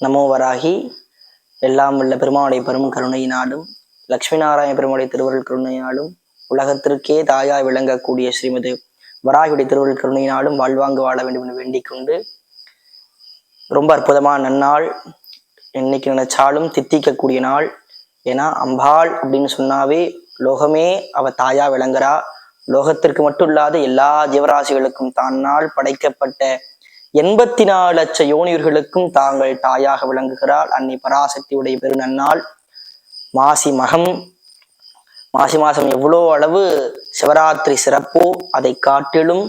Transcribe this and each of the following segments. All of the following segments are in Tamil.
நமோவராகி எல்லாம் உள்ள பெருமானுடைய பெரும் கருணையினாலும் லக்ஷ்மி நாராயண பெருமானுடைய திருவருள் கருணையினாலும் உலகத்திற்கே தாயாய் விளங்கக்கூடிய ஸ்ரீமதி வராகியுடைய திருவருள் கருணையினாலும் வாழ்வாங்கு வாழ வேண்டும் என்று வேண்டிக் கொண்டு ரொம்ப அற்புதமான நன்னாள் என்னைக்கு நினைச்சாலும் தித்திக்கக்கூடிய நாள். ஏன்னா அம்பாள் அப்படின்னு சொன்னாவே லோகமே அவ தாயா விளங்குறா. லோகத்திற்கு மட்டும் இல்லாத எல்லா ஜீவராசிகளுக்கும் தன்னால் படைக்கப்பட்ட எண்பத்தி நாலு லட்ச யோனியர்களுக்கும் தாங்கள் தாயாக விளங்குகிறாள். அன்னை பராசக்தியுடைய பெருநன்னாள் மாசி மகம். மாசி மாசம் எவ்வளோ அளவு சிவராத்திரி சிறப்போ அதை காட்டிலும்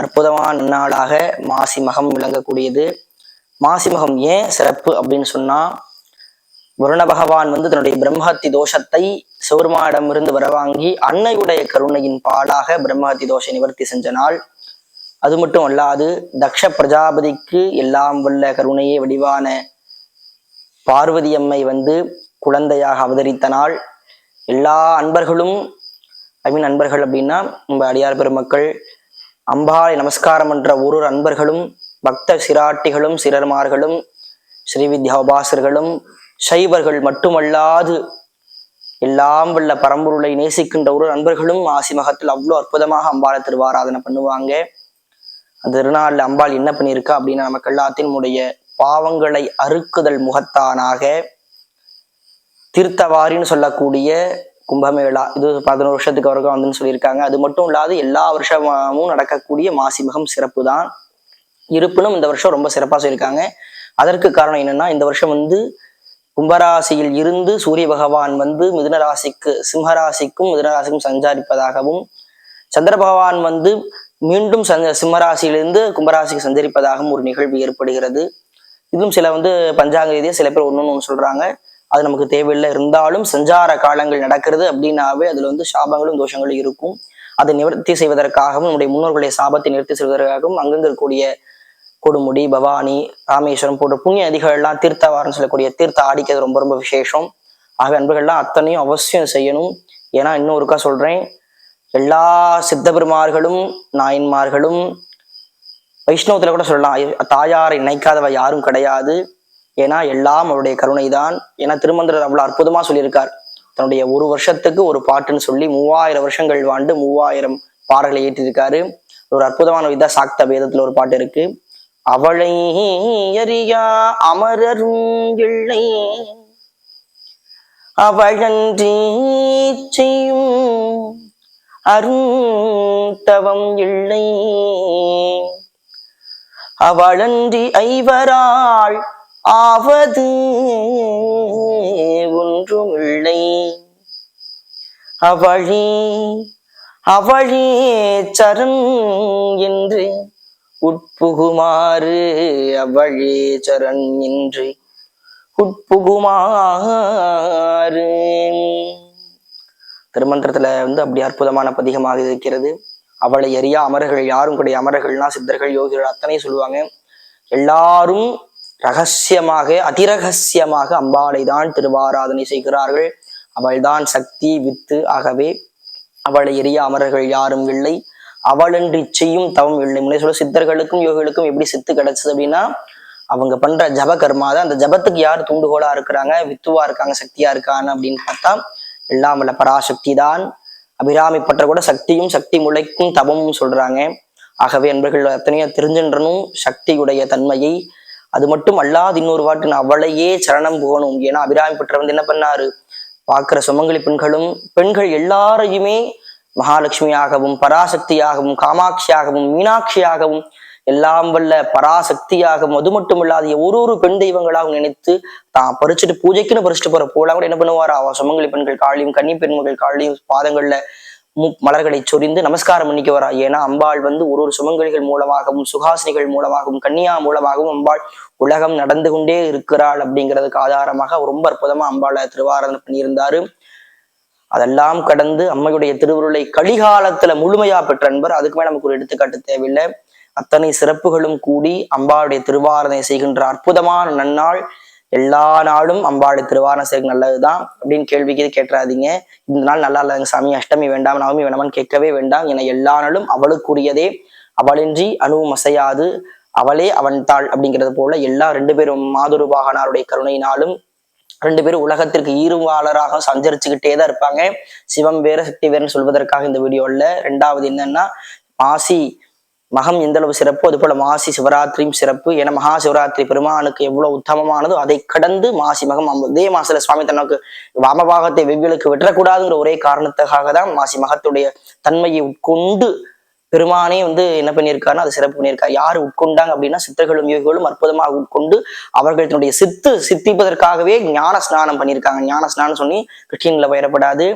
அற்புதமான நன்னாளாக மாசி மகம் விளங்கக்கூடியது. மாசி மகம் ஏன் சிறப்பு அப்படின்னு சொன்னா வருண பகவான் வந்து தன்னுடைய பிரம்மஹத்தி தோஷத்தை சிவருமானிடமிருந்து வரவாங்கி அன்னையுடைய கருணையின் பாலாக பிரம்மஹத்தி தோஷ நிவர்த்தி செஞ்ச நாள். அது மட்டும் அல்லாது தக்ஷ பிரஜாபதிக்கு எல்லாம் வல்ல கருணையே வடிவான பார்வதி அம்மை வந்து குழந்தையாக அவதரித்த நாள். எல்லா அன்பர்களும் ஐ மீன் அன்பர்கள் அப்படின்னா நம்ம அடியார் பெருமக்கள் அம்பாளை நமஸ்காரம் என்ற ஒரு அன்பர்களும் பக்த சிராட்டிகளும் சிறர்மார்களும் ஸ்ரீ வித்யா உபாசர்களும் சைவர்கள் மட்டுமல்லாது எல்லாம் வல்ல பரம்பொருளை நேசிக்கின்ற ஒரு நண்பர்களும் ஆசி மகத்தில் அவ்வளோ அற்புதமாக அம்பாளை திருவாராதனை பண்ணுவாங்க. அந்த திருநாளில் அம்பாள் என்ன பண்ணியிருக்கா அப்படின்னா நமக்கு எல்லாத்தினுடைய பாவங்களை அறுக்குதல் முகத்தானாக தீர்த்தவாரின்னு சொல்லக்கூடிய கும்பமேளா. இது பதினோரு வருஷத்துக்கு வரைக்கும் வந்துன்னு சொல்லியிருக்காங்க. அது மட்டும் இல்லாது எல்லா வருஷமும் நடக்கக்கூடிய மாசிமகம் சிறப்பு தான். இருப்பினும் இந்த வருஷம் ரொம்ப சிறப்பாக சொல்லியிருக்காங்க. அதற்கு காரணம் என்னன்னா இந்த வருஷம் வந்து கும்பராசியில் இருந்து சூரிய பகவான் வந்து மிதுன ராசிக்கு சிம்ம மிதுன ராசிக்கும் சஞ்சாரிப்பதாகவும் சந்திர பகவான் வந்து மீண்டும் சந்த சிம்மராசியிலிருந்து கும்பராசிக்கு சஞ்சரிப்பதாகவும் ஒரு நிகழ்வு ஏற்படுகிறது. இதுவும் சில வந்து பஞ்சாங்க ரீதியாக சில பேர் ஒன்று ஒன்று சொல்றாங்க. அது நமக்கு தேவையில்லை. இருந்தாலும் சஞ்சார காலங்கள் நடக்கிறது அப்படின்னாவே அதுல வந்து சாபங்களும் தோஷங்களும் இருக்கும். அதை நிவர்த்தி செய்வதற்காகவும் நம்முடைய முன்னோர்களுடைய சாபத்தை நிவர்த்தி செய்வதற்காகவும் அங்கங்க இருக்கக்கூடிய கொடுமுடி பவானி ராமேஸ்வரம் போன்ற புண்ணிய நதிகள் எல்லாம் தீர்த்தவாரம் சொல்லக்கூடிய தீர்த்த ஆடிக்கிறது ரொம்ப ரொம்ப விசேஷம். ஆக அன்புகள்லாம் அத்தனையும் அவசியம் செய்யணும். ஏன்னா இன்னொருக்கா சொல்றேன் எல்லா சித்தபெருமார்களும் நாயன்மார்களும் வைஷ்ணவத்துல கூட சொல்லலாம் தாயாரை நினைக்காதவ யாரும் கிடையாது. ஏன்னா எல்லாம் அவருடைய கருணை தான் ஏன்னா திருமந்திரர் அவ்வளோ அற்புதமா சொல்லியிருக்கார். தன்னுடைய ஒரு வருஷத்துக்கு ஒரு பாட்டுன்னு சொல்லி மூவாயிரம் வருஷங்கள் வாழ்ந்து மூவாயிரம் பாடல்களை ஏற்றிருக்காரு. ஒரு அற்புதமான விதா சாக்த வேதத்தில் ஒரு பாட்டு இருக்கு. அவளை அறியா அமரரும் இல்லை. அவழன்றி செய்யும் அருந்தவம் இல்லை. அவளன்றி ஐவராள் ஆவது ஒன்றுமில்லை. அவழி அவழே சரண் என்று உட்புகுமாறு அவழே சரண் என்று உட்புகுமாறு. திருமந்திரத்துல வந்து அப்படி அற்புதமான பதிகமாக இருக்கிறது. அவளை எரியா அமரர்கள் யாரும் கிடையாது அமரர்கள்னா சித்தர்கள் யோகிகள் அத்தனை சொல்லுவாங்க. எல்லாரும் ரகசியமாக அதிரகசியமாக அம்பாளை தான் திருவாராதனை செய்கிறார்கள். அவள்தான் சக்தி வித்து ஆகவே அவளை எரிய அமரர்கள் யாரும் இல்லை. அவளின்றி செய்யும் தவம் இல்லை. முன்னே சொல்ல சித்தர்களுக்கும் யோகிகளுக்கும் எப்படி சித்து கிடைச்சது அப்படின்னா அவங்க பண்ற ஜப கர்மா தான் அந்த ஜபத்துக்கு யார் தூண்டுகோலா இருக்கிறாங்க? வித்துவா இருக்காங்க சக்தியா இருக்கான்னு அப்படின்னு பார்த்தா எல்லாம் வல்ல பராசக்தி தான் அபிராமி பற்ற கூட சக்தியும் சக்தி முளைக்கும் தபமும் சொல்றாங்க. ஆகவே என்பர்கள் அத்தனையோ தெரிஞ்சின்றனும் சக்தியுடைய தன்மையை அது மட்டும் அல்லாது இன்னொரு வாட்டு நான் அவளையே சரணம் போகணும். ஏன்னா அபிராமி பற்ற வந்து என்ன பண்ணாரு? பார்க்கிற சுமங்கலி பெண்களும் பெண்கள் எல்லாரையுமே மகாலட்சுமியாகவும் பராசக்தியாகவும் காமாட்சியாகவும் மீனாட்சியாகவும் எல்லாம் வல்ல பராசக்தியாகவும் அது மட்டும் இல்லாத ஒரு ஒரு பெண் தெய்வங்களாகவும் நினைத்து தான் பறிச்சுட்டு பூஜைக்குன்னு பறிச்சுட்டு போற போலாம் கூட என்ன பண்ணுவாரா? அவ சுமங்கலி பெண்கள் காலையும் கன்னி பெண்கள் காலையும் பாதங்கள்ல மு மலர்களை சொரிந்து நமஸ்காரம் பண்ணிக்க வரா. ஏன்னா அம்பாள் வந்து ஒரு ஒரு சுமங்கலிகள் மூலமாகவும் சுகாசினிகள் மூலமாகவும் கன்னியா மூலமாகவும் அம்பாள் உலகம் நடந்து கொண்டே இருக்கிறாள் அப்படிங்கிறதுக்கு ஆதாரமாக ரொம்ப அற்புதமா அம்பாளை திருவாரணம் பண்ணியிருந்தாரு. அதெல்லாம் கடந்து அம்மையுடைய திருவுருளை கலிகாலத்துல முழுமையா பெற்ற அன்பர். அதுக்குமே நமக்கு ஒரு எடுத்துக்காட்டு தேவையில்லை. அத்தனை சிறப்புகளும் கூடி அம்பாளுடைய திருவாரணை செய்கின்ற அற்புதமான நன்னாள் எல்லா நாளும் அம்பாளுடைய திருவாரணம் செய்ய நல்லதுதான் அப்படின்னு கேள்விக்கு கேட்டுறாதீங்க. இந்த நாள் நல்லா இல்லைங்க சாமி அஷ்டமி வேண்டாம் நவமி வேணாமான்னு கேட்கவே வேண்டாம். என எல்லா நாளும் அவளுக்குரியதே. அவளின்றி அணுவும் அசையாது. அவளே அவன் தாள் அப்படிங்கிறது போல எல்லா ரெண்டு பேரும் மாதுருபாகனாருடைய கருணையினாலும் ரெண்டு பேரும் உலகத்திற்கு ஈருவாளராக சஞ்சரிச்சுக்கிட்டே தான் இருப்பாங்க. சிவம் வேற சக்தி வேறுன்னு சொல்வதற்காக இந்த வீடியோவில் ரெண்டாவது என்னன்னா மாசி மகம் எந்த அளவு சிறப்பு? அது போல மாசி சிவராத்திரியும் சிறப்பு. என மகா சிவராத்திரி பெருமானுக்கு எவ்வளவு உத்தமமானதோ அதை கடந்து மாசி மகம் அதே மாசத்துல சுவாமி தனக்கு வாமபாகத்தை வெவ்விலுக்கு விடக்கூடாதுங்கிற ஒரே காரணத்துக்காக தான் மாசி மகத்துடைய தன்மையை உட்கொண்டு பெருமானே வந்து என்ன பண்ணியிருக்காருன்னா அது சிறப்பு பண்ணியிருக்காரு. யார் உட்கொண்டாங்க அப்படின்னா சித்தர்களும் யோகிகளும் அற்புதமாக உட்கொண்டு அவர்கள் தன்னுடைய சித்து சித்திப்பதற்காகவே ஞான ஸ்நானம் பண்ணியிருக்காங்க. ஞான ஸ்நானம் சொல்லி கிருஷ்ணன்ல பயிரப்படாது.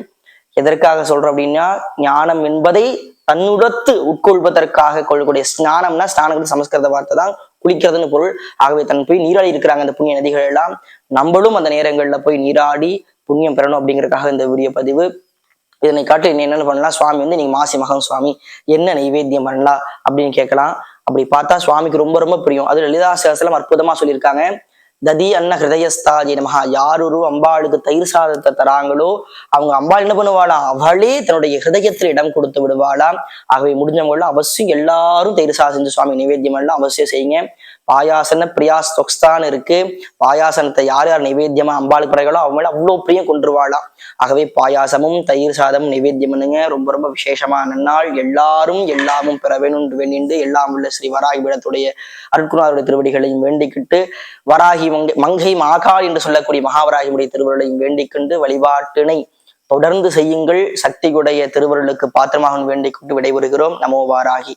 எதற்காக சொல்றோம் அப்படின்னா ஞானம் என்பதை தன்னுடத்து உட்கொள்வதற்காக கொள்ளக்கூடிய ஸ்நானம்னா ஸ்நானங்கிறது சமஸ்கிருத வார்த்தை தான் குளிக்கிறதுன்னு பொருள். ஆகவே தன் போய் நீராடி இருக்கிறாங்க அந்த புண்ணிய நதிகள் எல்லாம். நம்மளும் அந்த நேரங்கள்ல போய் நீராடி புண்ணியம் பெறணும் அப்படிங்கறதுக்காக இந்த வீடியோ பதிவு. இதனை காட்டி என்ன என்னென்ன பண்ணலாம்? சுவாமி வந்து நீங்க மாசி மகம் சுவாமி என்ன நைவேத்தியம் பண்ணலாம் அப்படின்னு கேட்கலாம். அப்படி பார்த்தா சுவாமிக்கு ரொம்ப ரொம்ப பிரியம். அது லலிதா அற்புதமா சொல்லியிருக்காங்க. ததி அன்ன ஹிருதயஸ்தாஜி நமஹா. யாரொரு அம்பாளுக்கு தயிர் சாதத்தை தராங்களோ அவங்க அம்பாள் என்ன பண்ணுவாளாம் அவளே தன்னுடைய ஹிருதயத்தில் இடம் கொடுத்து விடுவாளாம். ஆகவே முடிஞ்சவங்கள அவசியம் எல்லாரும் தயிர் சாதம் செஞ்சு சுவாமி நிவேத்தியம் எல்லாம் அவசியம் செய்யுங்க. பாயாசன பிரியாஸ் தொக்ஸ்தான் இருக்கு. பாயாசனத்தை யார் யார் நைவேத்தியமா அம்பாளுக்கு பிறகுகளோ அவங்க மேல அவ்வளவு பிரியம் கொண்டுருவாளாம் ஆகவே பாயாசமும் தயிர் சாதமும் நிவேத்தியம் பண்ணுங்க ரொம்ப ரொம்ப விசேஷமான நாள். எல்லாரும் எல்லாமும் பெற வேணும் வேண்டிண்டு எல்லாம் உள்ள ஸ்ரீ வராகி பீடத்துடைய அருட்குணாருடைய திருவடிகளையும் வேண்டிக்கிட்டு வராகி மங்கை மங்கை மாகாள் என்று சொல்லக்கூடிய மகாவராகியுடைய திருவருளையும் வேண்டிக்கொண்டு வழிபாட்டினை தொடர்ந்து செய்யுங்கள். சக்தியுடைய திருவருளுக்கு பாத்திரமாக வேண்டிக் கொண்டு விடைபெறுகிறோம். நமோ வாராகி.